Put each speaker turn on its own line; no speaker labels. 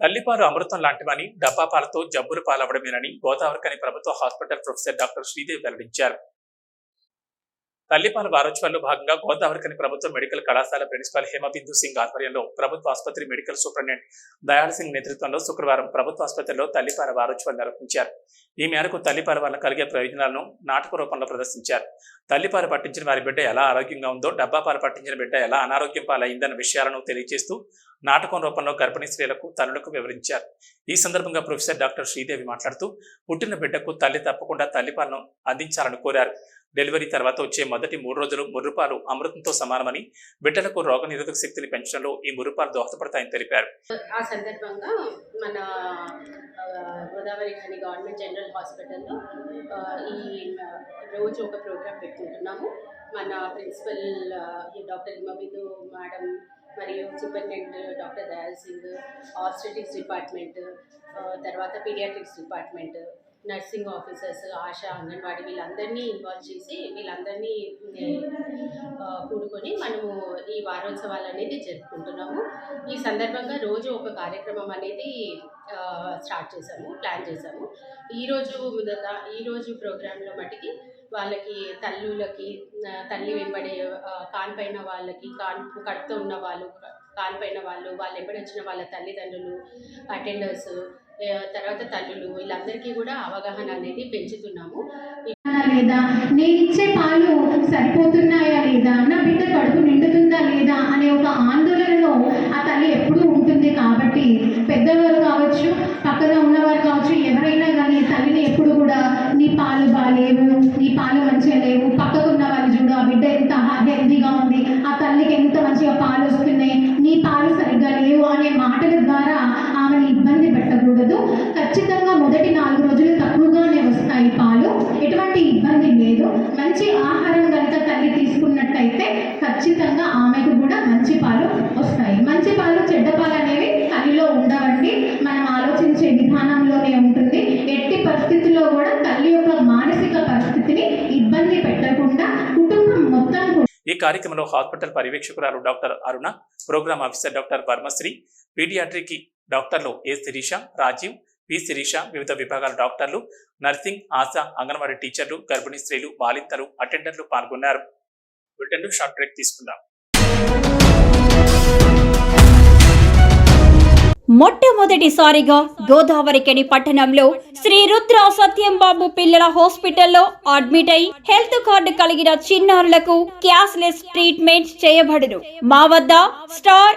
తల్లిపాలు అమృతం లాంటివని డబ్బా పాలతో జబ్బులు పాలవడమేనని గోదావరికని ప్రభుత్వ హాస్పిటల్ ప్రొఫెసర్ డాక్టర్ శ్రీదేవి వెల్లడించారు. తల్లిపాల వారోత్సవాల్లో భాగంగా గోదావరికని ప్రభుత్వ మెడికల్ కళాశాల ప్రిన్సిపాల్ హేమబిందు సింగ్ ఆధ్వర్యంలో ప్రభుత్వ ఆసుపత్రి మెడికల్ సూపరింటెండెంట్ దయాల్ సింగ్ నేతృత్వంలో శుక్రవారం ప్రభుత్వ ఆసుపత్రిలో తల్లిపాల వారోత్సవాలు నిర్వహించారు. ఈ మేరకు తల్లిపాల వల్ల కలిగే ప్రయోజనాలను నాటక రూపంలో ప్రదర్శించారు. తల్లిపాలు పట్టించిన వారి బిడ్డ ఎలా ఆరోగ్యంగా ఉందో డబ్బా పాలు పట్టించిన బిడ్డ ఎలా అనారోగ్యం పాలైందన్న విషయాలను తెలియజేస్తూ నాటకం రూపంలో గర్భిణీ స్త్రీలకు తల్లులకు వివరించారు. ఈ సందర్భంగా ప్రొఫెసర్ డాక్టర్ శ్రీదేవి మాట్లాడుతూ పుట్టిన బిడ్డకు తల్లి తప్పకుండా తల్లిపాలను అందించాలని కోరారు. డెలివరీ తర్వాత వచ్చే మొదటి మూడు రోజులు ముర్రుపాలు అమృతంతో సమానమని బిడ్డలకు రోగనిరోధక శక్తిని పెంచడంలో ఈ ముర్రుపాలు దోహదపడతాయని తెలిపారు.
ఆ సందర్భంగా మన గోదావరి ఖని గవర్నమెంట్ జనరల్ హాస్పిటల్లో ఈ రోజు ఒక ప్రోగ్రామ్ పెట్టుకుంటున్నాము. మన principal doctor Himabindu madam superintendent doctor Dayal Singh obstetrics department తర్వాత paediatrics department nursing officers Asha Anganwadi వీళ్ళందరినీ ఇన్వాల్వ్ చేసి వీళ్ళందరినీ కూడుకొని మనము ఈ వారోత్సవాలు అనేది జరుపుకుంటున్నాము. ఈ సందర్భంగా రోజు ఒక కార్యక్రమం అనేది స్టార్ట్ చేసాము ప్లాన్ చేసాము ఈరోజు మొదట ఈరోజు ప్రోగ్రాంలో మటుకి వాళ్ళకి తల్లులకి తల్లి వెంబడే ఆ, కాన్పైన వాళ్ళకి కాన్ కడుపుతో ఉన్న వాళ్ళు కాలిపోయిన వాళ్ళు వాళ్ళు ఎప్పుడొచ్చిన వచ్చిన వాళ్ళ తల్లిదండ్రులు అటెండర్స్ తర్వాత తల్లులు వీళ్ళందరికీ కూడా అవగాహన అనేది పెంచుతున్నాము.
లేదా? నేను ఇచ్చే పాలు సరిపోతున్నాయా లేదా? నా బిడ్డ కడుపు నిండుతుందా లేదా అనే ఒక ఆందోళనలో ఆ తల్లి ఎప్పుడూ ఉంటుంది కాబట్టి పెద్దవారు కావచ్చు పక్కన ఉన్నవారు కావచ్చు ఎవరైనా కానీ తల్లిని ఎప్పుడు కూడా నీ పాలు బాగాలేవు నీ పాలు మంచిగా లేవు పక్కకు ఉన్న వాళ్ళు చూడు ఆ బిడ్డ ఎంత హెల్దీగా ఉంది ఆ తల్లికి ఉండదు. ఖచ్చితంగా మొదటి నాలుగు రోజులు తక్కువగానే వస్తాయి పాలు. ఎటువంటి ఇబ్బంది లేదు. మంచి ఆహారం కనుక తల్లి తీసుకున్నట్టయితే ఖచ్చితంగా ఆమెకు కూడా మంచి పాలు వస్తాయి. మంచి పాలు చెడ్డ పాలు అనేవి తల్లిలో ఉండవండి. మనం ఆలోచించే విధానంలోనే ఉంటుంది. ఎట్టి పరిస్థితుల్లో కూడా తల్లి యొక్క మానసిక పరిస్థితిని ఇబ్బంది పెట్టకుండా కుటుంబం మొత్తం
ఈ కార్యక్రమంలో hospital పర్యవేక్షకురాలు doctor Aruna program officer doctor Varmasri paediatric డాక్టర్లు ఏ శిరీష రాజీవ్ పి శిరీష వివిధ విభాగాల డాక్టర్లు నర్సింగ్ ఆశా అంగన్వాడీ టీచర్లు గర్భిణీ స్త్రీలు బాలింతలు అటెండర్లు పాల్గొన్నారు. బులెటిన్లు షార్ట్ బ్రేక్ తీసుకుందాం.
మొట్టమొదటిసారిగా గోదావరికని పట్టణంలో శ్రీ రుద్ర సత్యం బాబు పిల్లల హాస్పిటల్లో అడ్మిట్ అయి హెల్త్ కార్డు కలిగిన చిన్నారులకు క్యాష్లెస్ ట్రీట్మెంట్ చేయబడును. మా వద్ద స్టార్